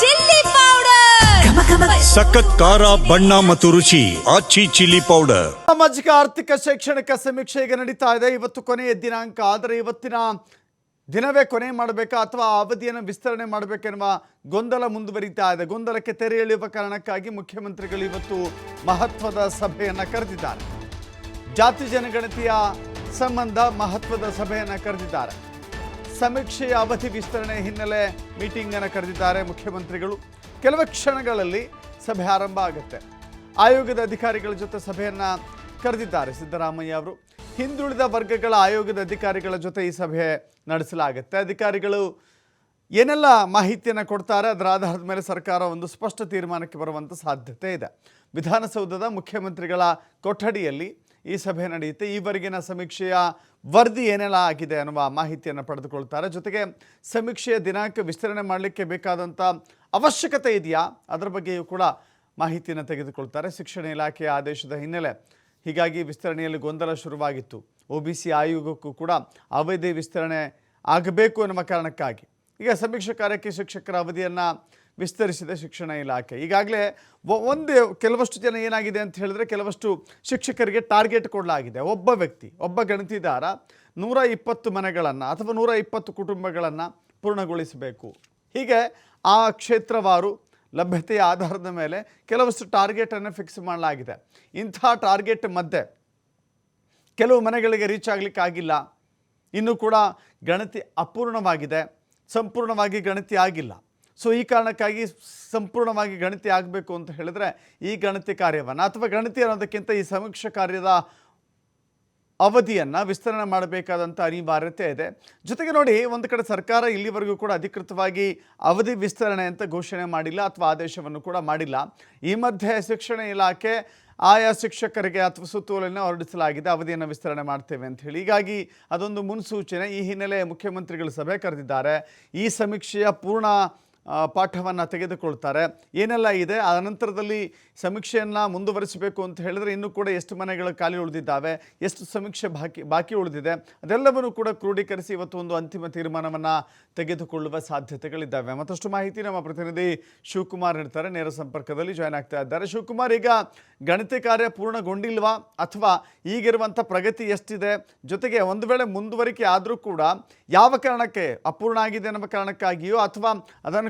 Chilli powder. ಸಖತ್ ಖಾರ ಬಣ್ಣ ಮತ್ತು ರುಚಿ ಆಚಿ ಚಿಲ್ಲಿ ಪೌಡರ್. ಸಾಮಾಜಿಕ ಆರ್ಥಿಕ ಶೈಕ್ಷಣಿಕ ಸಮೀಕ್ಷೆ ಈಗ ನಡೀತಾ ಇದೆ? ಇವತ್ತು ಕೊನೆಯ ದಿನಾಂಕ. ಆದರೆ ಇವತ್ತಿನ ದಿನವೇ ಕೊನೆ ಮಾಡಬೇಕಾ? ಅಥವಾ ಆ ಅವಧಿಯನ್ನು ವಿಸ್ತರಣೆ ಮಾಡಬೇಕೆನ್ನುವ ಗೊಂದಲ ಮುಂದುವರಿತಾ ಇದೆ. ಗೊಂದಲಕ್ಕೆ ತೆರೆ ಎಳೆಯುವ ಕಾರಣಕ್ಕಾಗಿ ಮುಖ್ಯಮಂತ್ರಿಗಳು ಇವತ್ತು ಮಹತ್ವದ ಸಭೆಯನ್ನು ಕರೆದಿದ್ದಾರೆ. ಜಾತಿ ಜನಗಣತಿಯ ಸಂಬಂಧ ಮಹತ್ವದ ಸಭೆಯನ್ನು ಕರೆದಿದ್ದಾರೆ. ಸಮೀಕ್ಷೆಯ ಅವಧಿ ವಿಸ್ತರಣೆ ಹಿನ್ನೆಲೆ ಮೀಟಿಂಗ್ ಅನ್ನು ಕರೆದಿದ್ದಾರೆ ಮುಖ್ಯಮಂತ್ರಿಗಳು. ಕೆಲವು ಕ್ಷಣಗಳಲ್ಲಿ ಸಭೆ ಆರಂಭ ಆಗುತ್ತೆ. ಆಯೋಗದ ಅಧಿಕಾರಿಗಳ ಜೊತೆ ಸಭೆಯನ್ನ ಕರೆದಿದ್ದಾರೆ ಸಿದ್ದರಾಮಯ್ಯ ಅವರು. ಹಿಂದುಳಿದ ವರ್ಗಗಳ ಆಯೋಗದ ಅಧಿಕಾರಿಗಳ ಜೊತೆ ಈ ಸಭೆ ನಡೆಸಲಾಗುತ್ತೆ. ಅಧಿಕಾರಿಗಳು ಏನೆಲ್ಲ ಮಾಹಿತಿಯನ್ನು ಕೊಡ್ತಾರೆ, ಅದರ ಆಧಾರದ ಮೇಲೆ ಸರ್ಕಾರ ಒಂದು ಸ್ಪಷ್ಟ ತೀರ್ಮಾನಕ್ಕೆ ಬರುವಂಥ ಸಾಧ್ಯತೆ ಇದೆ. ವಿಧಾನಸೌಧದ ಮುಖ್ಯಮಂತ್ರಿಗಳ ಕೊಠಡಿಯಲ್ಲಿ ಈ ಸಭೆ ನಡೆಯುತ್ತೆ. ಈವರೆಗಿನ ಸಮೀಕ್ಷೆಯ ವರದಿ ಏನೆಲ್ಲ ಆಗಿದೆ ಅನ್ನುವ ಮಾಹಿತಿಯನ್ನು ಪಡೆದುಕೊಳ್ತಾರೆ. ಜೊತೆಗೆ ಸಮೀಕ್ಷೆಯ ದಿನಾಂಕ ವಿಸ್ತರಣೆ ಮಾಡಲಿಕ್ಕೆ ಬೇಕಾದಂಥ ಅವಶ್ಯಕತೆ ಇದೆಯಾ? ಅದರ ಬಗ್ಗೆಯೂ ಕೂಡ ಮಾಹಿತಿಯನ್ನು ತೆಗೆದುಕೊಳ್ತಾರೆ. ಶಿಕ್ಷಣ ಇಲಾಖೆಯ ಆದೇಶದ ಹಿನ್ನೆಲೆ ಹೀಗಾಗಿ ವಿಸ್ತರಣೆಯಲ್ಲಿ ಗೊಂದಲ ಶುರುವಾಗಿತ್ತು. ಒ ಬಿ ಸಿ ಆಯೋಗಕ್ಕೂ ಕೂಡ ಅವಧಿ ವಿಸ್ತರಣೆ ಆಗಬೇಕು ಎನ್ನುವ ಕಾರಣಕ್ಕಾಗಿ. ಈಗ ಸಮೀಕ್ಷೆ ಕಾರ್ಯಕ್ಕೆ ಶಿಕ್ಷಕರ ಅವಧಿಯನ್ನು ವಿಸ್ತರಿಸಿದೆ ಶಿಕ್ಷಣ ಇಲಾಖೆ. ಈಗಾಗಲೇ ಒಂದು ಕೆಲವಷ್ಟು ಜನ ಏನಾಗಿದೆ ಅಂತ ಹೇಳಿದ್ರೆ ಕೆಲವಷ್ಟು ಶಿಕ್ಷಕರಿಗೆ ಟಾರ್ಗೆಟ್ ಕೊಡಲಾಗಿದೆ. ಒಬ್ಬ ವ್ಯಕ್ತಿ, ಒಬ್ಬ ಗಣತಿದಾರ ನೂರ ಇಪ್ಪತ್ತು ಮನೆಗಳನ್ನು ಅಥವಾ ನೂರ ಇಪ್ಪತ್ತು ಕುಟುಂಬಗಳನ್ನು ಪೂರ್ಣಗೊಳಿಸಬೇಕು. ಹೀಗೆ ಆ ಕ್ಷೇತ್ರವಾರು ಲಭ್ಯತೆಯ ಆಧಾರದ ಮೇಲೆ ಕೆಲವಷ್ಟು ಟಾರ್ಗೆಟನ್ನು ಫಿಕ್ಸ್ ಮಾಡಲಾಗಿದೆ. ಇಂಥ ಟಾರ್ಗೆಟ್ ಮಧ್ಯೆ ಕೆಲವು ಮನೆಗಳಿಗೆ ರೀಚ್ ಆಗಲಿಕ್ಕಾಗಿಲ್ಲ ಇನ್ನೂ ಕೂಡ ಗಣತಿ ಅಪೂರ್ಣವಾಗಿದೆ. ಸಂಪೂರ್ಣವಾಗಿ ಗಣತಿ ಆಗಿಲ್ಲ. ಸೊ ಈ ಕಾರಣಕ್ಕಾಗಿ ಸಂಪೂರ್ಣವಾಗಿ ಗಣತಿ ಆಗಬೇಕು ಅಂತ ಹೇಳಿದ್ರೆ ಈ ಗಣತಿ ಕಾರ್ಯವನ್ನು ಅಥವಾ ಗಣತಿ ಅನ್ನೋದಕ್ಕಿಂತ ಈ ಸಮೀಕ್ಷಾ ಕಾರ್ಯದ ಅವಧಿಯನ್ನು ವಿಸ್ತರಣೆ ಮಾಡಬೇಕಾದಂಥ ಅನಿವಾರ್ಯತೆ ಇದೆ. ಜೊತೆಗೆ ನೋಡಿ, ಒಂದು ಕಡೆ ಸರ್ಕಾರ ಇಲ್ಲಿವರೆಗೂ ಕೂಡ ಅಧಿಕೃತವಾಗಿ ಅವಧಿ ವಿಸ್ತರಣೆ ಅಂತ ಘೋಷಣೆ ಮಾಡಿಲ್ಲ ಅಥವಾ ಆದೇಶವನ್ನು ಕೂಡ ಮಾಡಿಲ್ಲ. ಈ ಮಧ್ಯೆ ಶಿಕ್ಷಣ ಇಲಾಖೆ ಆಯಾ ಶಿಕ್ಷಕರಿಗೆ ಅಥವಾ ಸುತ್ತೋಲೆಯನ್ನು ಹೊರಡಿಸಲಾಗಿದೆ. ಅವಧಿಯನ್ನು ವಿಸ್ತರಣೆ ಮಾಡ್ತೇವೆ ಅಂತ ಹೇಳಿ. ಹೀಗಾಗಿ ಅದೊಂದು ಮುನ್ಸೂಚನೆ ಈ ಹಿನ್ನೆಲೆ ಮುಖ್ಯಮಂತ್ರಿಗಳು ಸಭೆ ಕರೆದಿದ್ದಾರೆ. ಈ ಸಮೀಕ್ಷೆಯ ಪೂರ್ಣ ಪಾಠವನ್ನು ತೆಗೆದುಕೊಳ್ತಾರೆ. ಏನೆಲ್ಲ ಇದೆ? ಆ ನಂತರದಲ್ಲಿ ಸಮೀಕ್ಷೆಯನ್ನು ಮುಂದುವರಿಸಬೇಕು ಅಂತ ಹೇಳಿದ್ರೆ ಇನ್ನೂ ಕೂಡ ಎಷ್ಟು ಮನೆಗಳು ಖಾಲಿ ಉಳಿದಿದ್ದಾವೆ, ಎಷ್ಟು ಸಮೀಕ್ಷೆ ಬಾಕಿ ಬಾಕಿ ಉಳಿದಿದೆ, ಅದೆಲ್ಲವನ್ನು ಕೂಡ ಕ್ರೋಢೀಕರಿಸಿ ಇವತ್ತು ಒಂದು ಅಂತಿಮ ತೀರ್ಮಾನವನ್ನು ತೆಗೆದುಕೊಳ್ಳುವ ಸಾಧ್ಯತೆಗಳಿದ್ದಾವೆ. ಮತ್ತಷ್ಟು ಮಾಹಿತಿ ನಮ್ಮ ಪ್ರತಿನಿಧಿ ಶಿವಕುಮಾರ್ ಇರ್ತಾರೆ ನೇರ ಸಂಪರ್ಕದಲ್ಲಿ ಜಾಯ್ನ್ ಆಗ್ತಾ ಇದ್ದಾರೆ. ಶಿವಕುಮಾರ್, ಈಗ ಗಣತಿ ಕಾರ್ಯ ಪೂರ್ಣಗೊಂಡಿಲ್ವಾ? ಅಥವಾ ಈಗಿರುವಂಥ ಪ್ರಗತಿ ಎಷ್ಟಿದೆ? ಜೊತೆಗೆ ಒಂದು ವೇಳೆ ಮುಂದುವರಿಕೆ ಆದರೂ ಕೂಡ ಯಾವ ಕಾರಣಕ್ಕೆ? ಅಪೂರ್ಣ ಆಗಿದೆ ಎನ್ನುವ ಕಾರಣಕ್ಕಾಗಿಯೋ ಅಥವಾ ಅದನ್ನು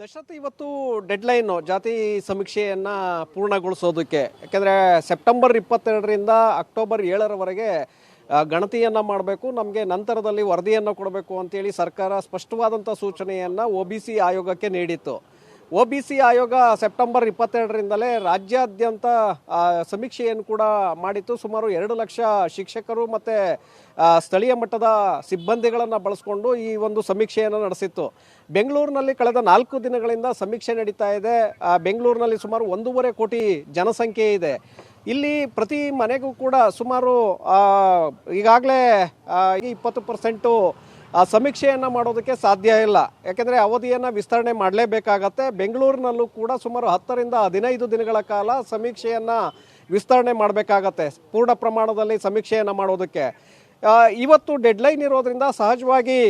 ದಶರಥ ಇವತ್ತು ಡೆಡ್ಲೈನು ಜಾತಿ ಸಮೀಕ್ಷೆಯನ್ನು ಪೂರ್ಣಗೊಳಿಸೋದಕ್ಕೆ. ಯಾಕೆಂದರೆ ಸೆಪ್ಟೆಂಬರ್ ಇಪ್ಪತ್ತೆರಡರಿಂದ ಅಕ್ಟೋಬರ್ ಏಳರವರೆಗೆ ಗಣತಿಯನ್ನು ಮಾಡಬೇಕು, ನಮಗೆ ನಂತರದಲ್ಲಿ ವರದಿಯನ್ನು ಕೊಡಬೇಕು ಅಂತೇಳಿ ಸರ್ಕಾರ ಸ್ಪಷ್ಟವಾದಂಥ ಸೂಚನೆಯನ್ನು ಒ ಬಿ ಸಿ ಆಯೋಗಕ್ಕೆ ನೀಡಿತ್ತು. ಒ ಬಿ ಸಿ ಆಯೋಗ ಸೆಪ್ಟೆಂಬರ್ ಇಪ್ಪತ್ತೆರಡರಿಂದಲೇ ರಾಜ್ಯಾದ್ಯಂತ ಸಮೀಕ್ಷೆಯನ್ನು ಕೂಡ ಮಾಡಿತ್ತು. ಸುಮಾರು ಎರಡು ಲಕ್ಷ ಶಿಕ್ಷಕರು ಮತ್ತು ಸ್ಥಳೀಯ ಮಟ್ಟದ ಸಿಬ್ಬಂದಿಗಳನ್ನು ಬಳಸ್ಕೊಂಡು ಈ ಒಂದು ಸಮೀಕ್ಷೆಯನ್ನು ನಡೆಸಿತ್ತು. ಬೆಂಗಳೂರಿನಲ್ಲಿ ಕಳೆದ ನಾಲ್ಕು ದಿನಗಳಿಂದ ಸಮೀಕ್ಷೆ ನಡೀತಾ ಇದೆ. ಬೆಂಗಳೂರಿನಲ್ಲಿ ಸುಮಾರು ಒಂದೂವರೆ ಕೋಟಿ ಜನಸಂಖ್ಯೆ ಇದೆ. ಇಲ್ಲಿ ಪ್ರತಿ ಮನೆಗೂ ಕೂಡ ಸುಮಾರು ಈಗಾಗಲೇ ಇಪ್ಪತ್ತು ಪರ್ಸೆಂಟು ಆ ಸಮೀಕ್ಷೆಯನ್ನು ಮಾಡೋದಕ್ಕೆ ಸಾಧ್ಯ ಇಲ್ಲ. ಯಾಕೆಂದರೆ ಅವಧಿಯನ್ನು ವಿಸ್ತರಣೆ ಮಾಡಲೇಬೇಕಾಗತ್ತೆ. ಬೆಂಗಳೂರಿನಲ್ಲೂ ಕೂಡ ಸುಮಾರು ಹತ್ತರಿಂದ ಹದಿನೈದು ದಿನಗಳ ಕಾಲ ಸಮೀಕ್ಷೆಯನ್ನು ವಿಸ್ತರಣೆ ಮಾಡಬೇಕಾಗತ್ತೆ. ಪೂರ್ಣ ಪ್ರಮಾಣದಲ್ಲಿ ಸಮೀಕ್ಷೆಯನ್ನು ಮಾಡೋದಕ್ಕೆ. ಇವತ್ತು ಡೆಡ್ಲೈನ್ ಇರೋದರಿಂದ ಸಹಜವಾಗಿ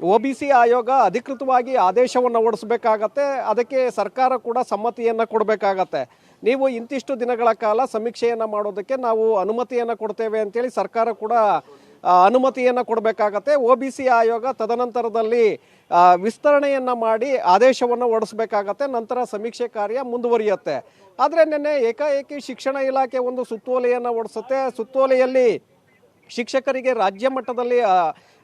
ಒ ಬಿ ಸಿ ಆಯೋಗ ಅಧಿಕೃತವಾಗಿ ಆದೇಶವನ್ನು ಹೊರಡಿಸಬೇಕಾಗತ್ತೆ. ಅದಕ್ಕೆ ಸರ್ಕಾರ ಕೂಡ ಸಮ್ಮತಿಯನ್ನು ಕೊಡಬೇಕಾಗತ್ತೆ. ನೀವು ಇಂತಿಷ್ಟು ದಿನಗಳ ಕಾಲ ಸಮೀಕ್ಷೆಯನ್ನು ಮಾಡೋದಕ್ಕೆ ನಾವು ಅನುಮತಿಯನ್ನು ಕೊಡ್ತೇವೆ ಅಂತೇಳಿ ಸರ್ಕಾರ ಕೂಡ ಅನುಮತಿಯನ್ನು ಕೊಡಬೇಕಾಗತ್ತೆ. ಒ ಬಿ ಸಿ ಆಯೋಗ ತದನಂತರದಲ್ಲಿ ವಿಸ್ತರಣೆಯನ್ನು ಮಾಡಿ ಆದೇಶವನ್ನು ಹೊರಡಿಸಬೇಕಾಗತ್ತೆ. ನಂತರ ಸಮೀಕ್ಷೆ ಕಾರ್ಯ ಮುಂದುವರಿಯುತ್ತೆ. ಆದರೆ ನಿನ್ನೆ ಏಕಾಏಕಿ ಶಿಕ್ಷಣ ಇಲಾಖೆ ಒಂದು ಸುತ್ತೋಲೆಯನ್ನು ಹೊರಡಿಸುತ್ತೆ. ಸುತ್ತೋಲೆಯಲ್ಲಿ ಶಿಕ್ಷಕರಿಗೆ ರಾಜ್ಯ ಮಟ್ಟದಲ್ಲಿ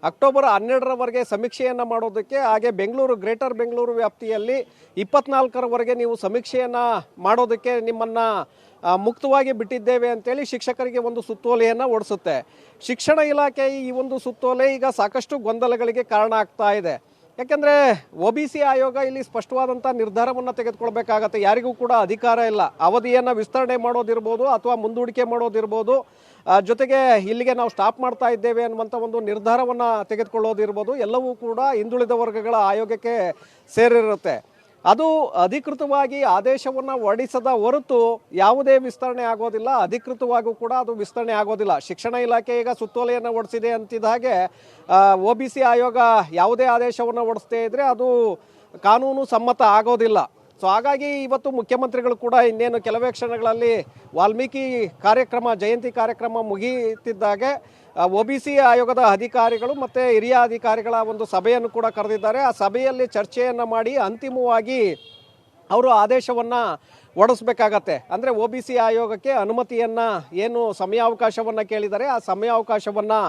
ಅಕ್ಟೋಬರ್ ಹನ್ನೆರಡರವರೆಗೆ ಸಮೀಕ್ಷೆಯನ್ನು ಮಾಡೋದಕ್ಕೆ ಹಾಗೆ ಬೆಂಗಳೂರು, ಗ್ರೇಟರ್ ಬೆಂಗಳೂರು ವ್ಯಾಪ್ತಿಯಲ್ಲಿ ಇಪ್ಪತ್ನಾಲ್ಕರವರೆಗೆ ನೀವು ಸಮೀಕ್ಷೆಯನ್ನು ಮಾಡೋದಕ್ಕೆ ನಿಮ್ಮನ್ನು ಮುಕ್ತವಾಗಿ ಬಿಟ್ಟಿದ್ದೇವೆ ಅಂತೇಳಿ ಶಿಕ್ಷಕರಿಗೆ ಒಂದು ಸುತ್ತೋಲೆಯನ್ನು ಓಡಿಸುತ್ತೆ. ಶಿಕ್ಷಣ ಇಲಾಖೆ ಈ ಒಂದು ಸುತ್ತೋಲೆ ಈಗ ಸಾಕಷ್ಟು ಗೊಂದಲಗಳಿಗೆ ಕಾರಣ ಆಗ್ತಾ ಇದೆ. ಯಾಕೆಂದರೆ ಒ ಬಿ ಸಿ ಆಯೋಗ ಇಲ್ಲಿ ಸ್ಪಷ್ಟವಾದಂಥ ನಿರ್ಧಾರವನ್ನು ತೆಗೆದುಕೊಳ್ಬೇಕಾಗತ್ತೆ. ಯಾರಿಗೂ ಕೂಡ ಅಧಿಕಾರ ಇಲ್ಲ. ಅವಧಿಯನ್ನು ವಿಸ್ತರಣೆ ಮಾಡೋದಿರ್ಬೋದು ಅಥವಾ ಮುಂದೂಡಿಕೆ ಮಾಡೋದಿರ್ಬೋದು. ಜೊತೆಗೆ ಇಲ್ಲಿಗೆ ನಾವು ಸ್ಟಾಪ್ ಮಾಡ್ತಾ ಇದ್ದೇವೆ ಅನ್ನುವಂಥ ಒಂದು ನಿರ್ಧಾರವನ್ನು ತೆಗೆದುಕೊಳ್ಳೋದಿರ್ಬೋದು, ಎಲ್ಲವೂ ಕೂಡ ಹಿಂದುಳಿದ ವರ್ಗಗಳ ಆಯೋಗಕ್ಕೆ ಸೇರಿರುತ್ತೆ. ಅದು ಅಧಿಕೃತವಾಗಿ ಆದೇಶವನ್ನು ಹೊರಡಿಸದ ಹೊರತು ಯಾವುದೇ ವಿಸ್ತರಣೆ ಆಗೋದಿಲ್ಲ, ಅಧಿಕೃತವಾಗೂ ಕೂಡ ಅದು ವಿಸ್ತರಣೆ ಆಗೋದಿಲ್ಲ. ಶಿಕ್ಷಣ ಇಲಾಖೆ ಈಗ ಸುತ್ತೋಲೆಯನ್ನು ಹೊಡಿಸಿದೆ ಅಂತಿದ್ದ ಹಾಗೆ ಒ ಬಿ ಸಿ ಆಯೋಗ ಯಾವುದೇ ಆದೇಶವನ್ನು ಹೊಡಿಸದೇ ಇದ್ರೆ ಅದು ಕಾನೂನು ಸಮ್ಮತ ಆಗೋದಿಲ್ಲ. ಸೊ ಹಾಗಾಗಿ ಇವತ್ತು ಮುಖ್ಯಮಂತ್ರಿಗಳು ಕೂಡ ಇನ್ನೇನು ಕೆಲವೇ ಕ್ಷಣಗಳಲ್ಲಿ ವಾಲ್ಮೀಕಿ ಕಾರ್ಯಕ್ರಮ, ಜಯಂತಿ ಕಾರ್ಯಕ್ರಮ ಮುಗಿಯುತ್ತಿದ್ದಾಗೆ ಒ ಬಿ ಸಿ ಆಯೋಗದ ಅಧಿಕಾರಿಗಳು ಮತ್ತು ಹಿರಿಯ ಅಧಿಕಾರಿಗಳ ಒಂದು ಸಭೆಯನ್ನು ಕೂಡ ಕರೆದಿದ್ದಾರೆ. ಆ ಸಭೆಯಲ್ಲಿ ಚರ್ಚೆಯನ್ನು ಮಾಡಿ ಅಂತಿಮವಾಗಿ ಅವರು ಆದೇಶವನ್ನು ಹೊರಡಿಸ್ಬೇಕಾಗತ್ತೆ ಅಂದರೆ ಒ ಬಿ ಸಿ ಆಯೋಗಕ್ಕೆ ಅನುಮತಿಯನ್ನು, ಏನು ಸಮಯಾವಕಾಶವನ್ನು ಕೇಳಿದರೆ ಆ ಸಮಯಾವಕಾಶವನ್ನು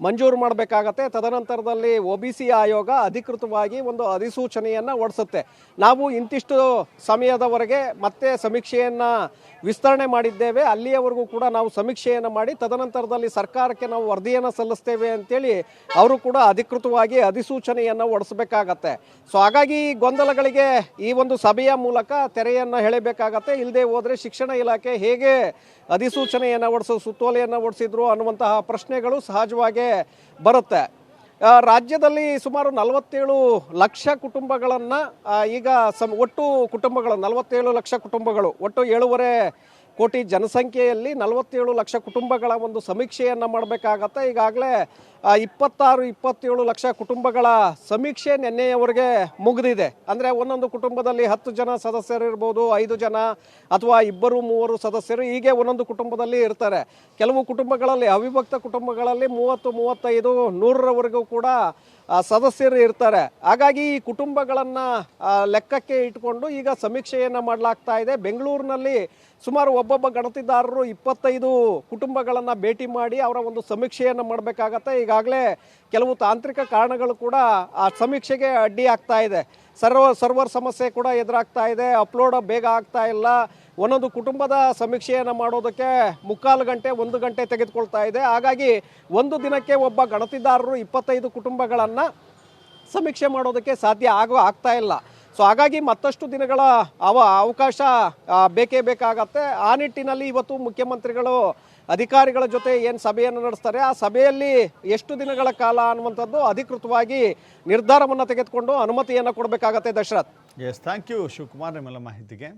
ಮಂಜೂರು ಮಾಡಬೇಕಾಗತ್ತೆ. ತದನಂತರದಲ್ಲಿ ಒ ಬಿ ಸಿ ಆಯೋಗ ಅಧಿಕೃತವಾಗಿ ಒಂದು ಅಧಿಸೂಚನೆಯನ್ನು ಹೊರಡಿಸುತ್ತೆ ನಾವು ಇಂತಿಷ್ಟು ಸಮಯದವರೆಗೆ ಮತ್ತೆ ಸಮೀಕ್ಷೆಯನ್ನು ವಿಸ್ತರಣೆ ಮಾಡಿದ್ದೇವೆ. ಅಲ್ಲಿಯವರೆಗೂ ಕೂಡ ನಾವು ಸಮೀಕ್ಷೆಯನ್ನು ಮಾಡಿ, ತದನಂತರದಲ್ಲಿ ಸರ್ಕಾರಕ್ಕೆ ನಾವು ವರದಿಯನ್ನು ಸಲ್ಲಿಸ್ತೇವೆ ಅಂತೇಳಿ ಅವರು ಕೂಡ ಅಧಿಕೃತವಾಗಿ ಅಧಿಸೂಚನೆಯನ್ನು ಹೊರಡಿಸಬೇಕಾಗತ್ತೆ ಸೊ, ಹಾಗಾಗಿ ಈ ಗೊಂದಲಗಳಿಗೆ ಈ ಒಂದು ಸಭೆಯ ಮೂಲಕ ತೆರೆಯನ್ನು ಎಳೆಬೇಕಾಗತ್ತೆ ಇಲ್ಲದೆ ಹೋದರೆ ಶಿಕ್ಷಣ ಇಲಾಖೆ ಹೇಗೆ ಅಧಿಸೂಚನೆಯನ್ನು ಹೊಡಿಸೋ ಸುತ್ತೋಲೆಯನ್ನು ಹೊಡಿಸಿದ್ರು ಅನ್ನುವಂತಹ ಪ್ರಶ್ನೆಗಳು ಸಹಜವಾಗೇ ಬರುತ್ತೆ. ರಾಜ್ಯದಲ್ಲಿ ಸುಮಾರು ನಲವತ್ತೇಳು ಲಕ್ಷ ಕುಟುಂಬಗಳನ್ನು ಈಗ ಸಮ್ ಒಟ್ಟು ಕುಟುಂಬಗಳು, ನಲವತ್ತೇಳು ಲಕ್ಷ ಕುಟುಂಬಗಳು, ಒಟ್ಟು ಏಳುವರೆ ಕೋಟಿ ಜನಸಂಖ್ಯೆಯಲ್ಲಿ ನಲವತ್ತೇಳು ಲಕ್ಷ ಕುಟುಂಬಗಳ ಒಂದು ಸಮೀಕ್ಷೆಯನ್ನು ಮಾಡಬೇಕಾಗತ್ತೆ. ಈಗಾಗಲೇ ಇಪ್ಪತ್ತಾರು, ಇಪ್ಪತ್ತೇಳು ಲಕ್ಷ ಕುಟುಂಬಗಳ ಸಮೀಕ್ಷೆ ನಿನ್ನೆಯವರೆಗೆ ಮುಗಿದಿದೆ. ಅಂದರೆ ಒಂದೊಂದು ಕುಟುಂಬದಲ್ಲಿ ಹತ್ತು ಜನ ಸದಸ್ಯರು ಇರ್ಬೋದು ಐದು ಜನ ಅಥವಾ ಇಬ್ಬರು, ಮೂವರು ಸದಸ್ಯರು ಹೀಗೆ ಒಂದೊಂದು ಕುಟುಂಬದಲ್ಲಿ ಇರ್ತಾರೆ. ಕೆಲವು ಕುಟುಂಬಗಳಲ್ಲಿ ಅವಿಭಕ್ತ ಕುಟುಂಬಗಳಲ್ಲಿ ಮೂವತ್ತು, ಮೂವತ್ತೈದು, ನೂರರವರೆಗೂ ಕೂಡ ಸದಸ್ಯರು ಇರ್ತಾರೆ. ಹಾಗಾಗಿ ಈ ಕುಟುಂಬಗಳನ್ನು ಲೆಕ್ಕಕ್ಕೆ ಇಟ್ಕೊಂಡು ಈಗ ಸಮೀಕ್ಷೆಯನ್ನು ಮಾಡಲಾಗ್ತಾ ಇದೆ. ಬೆಂಗಳೂರಿನಲ್ಲಿ ಸುಮಾರು ಒಬ್ಬೊಬ್ಬ ಗಣತಿದಾರರು ಇಪ್ಪತ್ತೈದು ಕುಟುಂಬಗಳನ್ನು ಭೇಟಿ ಮಾಡಿ ಅವರ ಒಂದು ಸಮೀಕ್ಷೆಯನ್ನು ಮಾಡಬೇಕಾಗತ್ತೆ. ಈಗಾಗಲೇ ಕೆಲವು ತಾಂತ್ರಿಕ ಕಾರಣಗಳು ಕೂಡ ಆ ಸಮೀಕ್ಷೆಗೆ ಅಡ್ಡಿ ಆಗ್ತಾ ಇದೆ. ಸರ್ವರ್ ಸರ್ವರ್ ಸಮಸ್ಯೆ ಕೂಡ ಎದುರಾಗ್ತಾ ಇದೆ. ಅಪ್ಲೋಡ್ ಬೇಗ ಆಗ್ತಾ ಇಲ್ಲ. ಒಂದೊಂದು ಕುಟುಂಬದ ಸಮೀಕ್ಷೆಯನ್ನು ಮಾಡೋದಕ್ಕೆ ಮುಕ್ಕಾಲು ಗಂಟೆ, ಒಂದು ಗಂಟೆ ತೆಗೆದುಕೊಳ್ತಾ ಇದೆ. ಹಾಗಾಗಿ ಒಂದು ದಿನಕ್ಕೆ ಒಬ್ಬ ಗಣತಿದಾರರು ಇಪ್ಪತ್ತೈದು ಕುಟುಂಬಗಳನ್ನು ಸಮೀಕ್ಷೆ ಮಾಡೋದಕ್ಕೆ ಸಾಧ್ಯ ಆಗೋ, ಆಗ್ತಾ ಇಲ್ಲ. ಸೊ, ಹಾಗಾಗಿ ಮತ್ತಷ್ಟು ದಿನಗಳ ಅವ, ಅವಕಾಶ ಬೇಕೇ ಬೇಕಾಗತ್ತೆ. ಆ ನಿಟ್ಟಿನಲ್ಲಿ ಇವತ್ತು ಮುಖ್ಯಮಂತ್ರಿಗಳು, ಅಧಿಕಾರಿಗಳ ಜೊತೆ ಏನು ಸಭೆಯನ್ನು ನಡೆಸ್ತಾರೆ, ಆ ಸಭೆಯಲ್ಲಿ ಎಷ್ಟು ದಿನಗಳ ಕಾಲ ಅನ್ನುವಂಥದ್ದು ಅಧಿಕೃತವಾಗಿ ನಿರ್ಧಾರವನ್ನು ತೆಗೆದುಕೊಂಡು ಅನುಮತಿಯನ್ನು ಕೊಡಬೇಕಾಗತ್ತೆ Dasharath. Yes thank you Shivakumar, ನಿಮ್ಮೆಲ್ಲ ಮಾಹಿತಿಗೆ.